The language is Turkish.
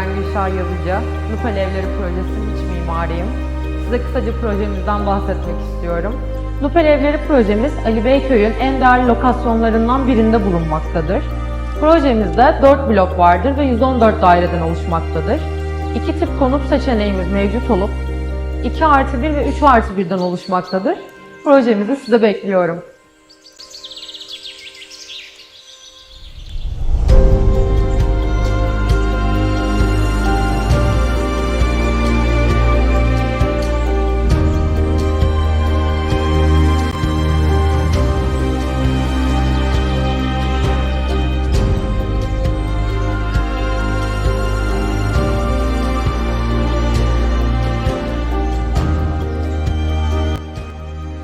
Ben Gülşah Yazıcı. Nupel Evleri Projesi'nin iç mimarıyım. Size kısaca projemizden bahsetmek istiyorum. Nupel Evleri projemiz Ali Beyköy'ün en değerli lokasyonlarından birinde bulunmaktadır. Projemizde 4 blok vardır ve 114 daireden oluşmaktadır. İki tip konut seçeneğimiz mevcut olup 2 artı 1 ve 3 artı 1'den oluşmaktadır. Projemizi size bekliyorum.